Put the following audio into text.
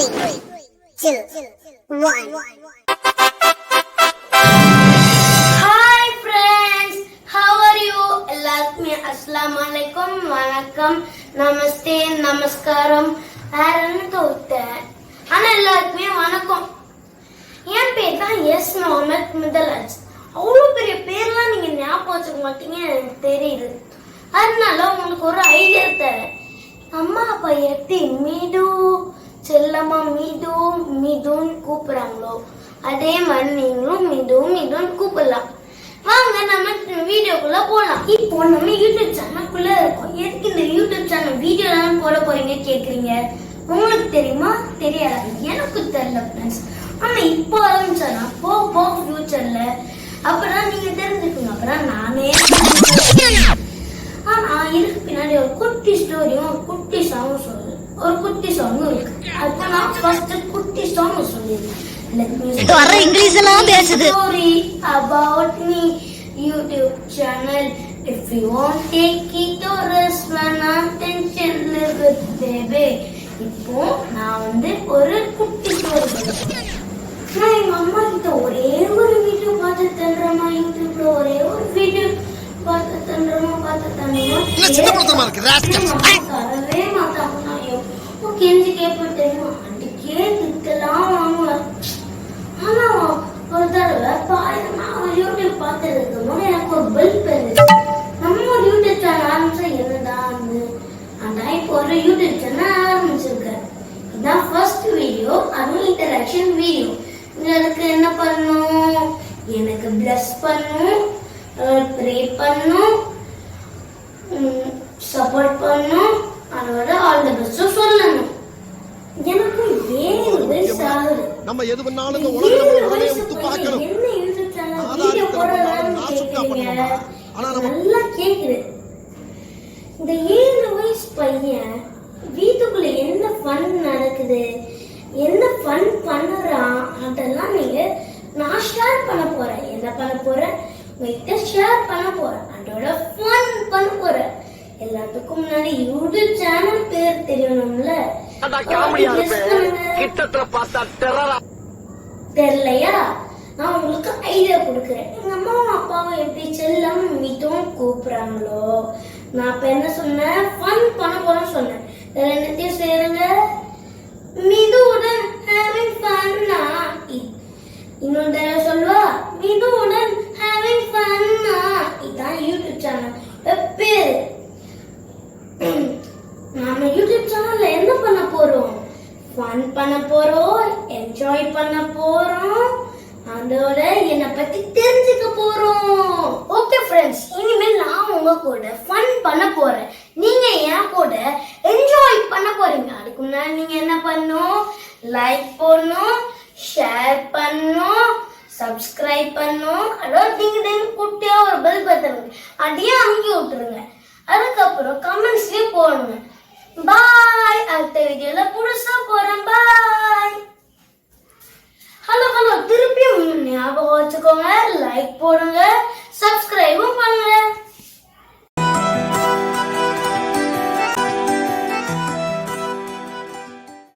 Three, two, one. Hi friends how are you எல்லாருக்குமே அஸ்லாம் அலைக்கும் வணக்கம் நமஸ்தே நமஸ்காரம் வேற என்ன தோத்தேன் ஆனா எல்லாருக்குமே வணக்கம். என் பேர் தான் எஸ் முகமது முதலாஜ் அவ்வளோ பெரிய பேர்லாம் நீங்க ஞாபகம் வச்சுக்க மாட்டீங்க எனக்கு தெரியுது. அதனால உங்களுக்கு ஒரு ஐடியா தரேன். அம்மா அப்பா எப்படி மீண்டும் செல்லம்மா மிதுவும் மீதுன்னு கூப்பிடுறாங்களோ? அதே மாதிரி நீங்களும் மிதுவும் மீதுன்னு கூப்பிடலாம். வாங்க நம்ம வீடியோக்குள்ள போகலாம் இப்போ நம்ம யூடியூப் சேனலுக்குள்ள இருக்கோம். எதுக்கு இந்த யூடியூப் சேனல் வீடியோலாம் போட போறீங்க கேட்குறீங்க உங்களுக்கு தெரியுமா? தெரியாது. எனக்கு தெரியல ஃப்ரெண்ட்ஸ் ஆனால் இப்போ ஆரம்பிச்சானா போக போக ஃபியூச்சர்ல அப்புறம் குட்டி ஸ்டோரியும் ஒரு குட்டி சாங்கும் சொல்லுது ஒரு குட்டி சாங்கும் இருக்கு அப்ப நான் ஃபர்ஸ்ட் குட்டி சாங் me வர்ற இங்கிலீஷ் எல்லாம் பேசுது. me YouTube channel. If you want take it or rest, வேணாம் tension with baby. இப்போ நான் வந்து ஒரு குட்டி ஸ்டோரி நான் எங்க அம்மா கிட்ட ஒரே ஒரு வீடியோ பார்த்து தந்துடுறேம்மா யூடியூப்ல ஒரே ஒரு வீடியோ இல்ல, சின்ன படத்தனமா இருக்கு, rascals. தரவே மாட்டாங்க எவ்வளோ கெஞ்சி கேட்பேன் தெரியுமா அன்றைக்கே வாங்குவேன் ஒரு தடவை பாரு நான் யூடியூப் பார்த்துருக்கு போது எனக்கு ஒரு பெல் இருந்துச்சு நம்ம யூடியூப் சேனல் ஆரம்பிச்சா என்னதான் அதான் இப்போ ஒரு யூடியூப் சேனல் ஆரம்பிச்சிருக்கேன் இதான் ஃபர்ஸ்ட் வீடியோ அதுவும் இன்டராக்ஷன் வீடியோ எனக்கு என்ன பண்ணும் எனக்கு பிளஸ் பண்ணும் ப்ரே பண்ணும் சப்போர்ட் பண்ணும். அதோட ஆல் தி பெஸ்ட்டும் சொல்லணும். எனக்கு ஏழு வயசு ஆகுது நம்ம எது பண்ணாலும் இந்த உடனே வயசு உத்து பையன் பார்க்கணும். என்ன ஆதாரத்தை வீடியோ நாசுக்கா கேக்குறீங்க. பண்ணுவோமா? ஆனா நம்ம- நல்லா கேக்குது. இந்த ஏழு வயசு பையன் வீட்டுக்குள்ள என்ன ஃபன் நடக்குது? என்ன ஃபன் பண்ணுறான்? அதெல்லாம் நீங்க நான் ஷேர் பண்ண போறேன். என்ன பண்ண போறேன்? உங்ககிட்ட ஷேர் பண்ண போறேன் அதோட ஃபன் பண்ண போறேன் எல்லாத்துக்கும் முன்னாடி யூடியூப் சேனல் பேர் தெரியணும்ல? தெரியலையா? நான் உங்களுக்கு ஐடியா கொடுக்குறேன். எங்க அம்மாவும் அப்பாவும் எப்படி செல்லம் மிதும் கூப்பிடுறாங்களோ? நான் இப்ப என்ன சொன்னேன்? ஃபன் பண்ண போறேன்னு சொன்னேன். வேற என்னத்தையும் சேருங்க? மிதுவுடன் ஹேவிங் ஃபன்னா இன்னொரு தடவை சொல்லுவா? மிதுவுடன் அண்ணா இதான் யூடியூப் சேனல் பேரு நாம யூடியூப் சேனல்ல என்ன பண்ண போறோம்? ஃபன் பண்ண போறோம் என்ஜாய் பண்ண போறோம். அதோட என்னை பத்தி தெரிஞ்சுக்க போறோம். ஓகே ஃப்ரெண்ட்ஸ் இனிமேல் நான் உங்க கூட ஃபன் பண்ண போறேன். நீங்க என் கூட என்ஜாய் பண்ண போறீங்க. அதுக்கு முன்னாடி நீங்க என்ன பண்ணும் லைக் போடணும் ஷேர் பண்ணும் சப்ஸ்கிரைப் பண்ணும் அதோட நீங்க குட்டியா ஒரு பெல் பட்டன் அதையே அமுக்கி விட்டுருங்க. அதுக்கப்புறம் கமெண்ட்ஸ்லயே போடுங்க. பாய் அடுத்த வீடியோல புதுசா போறேன். பாய்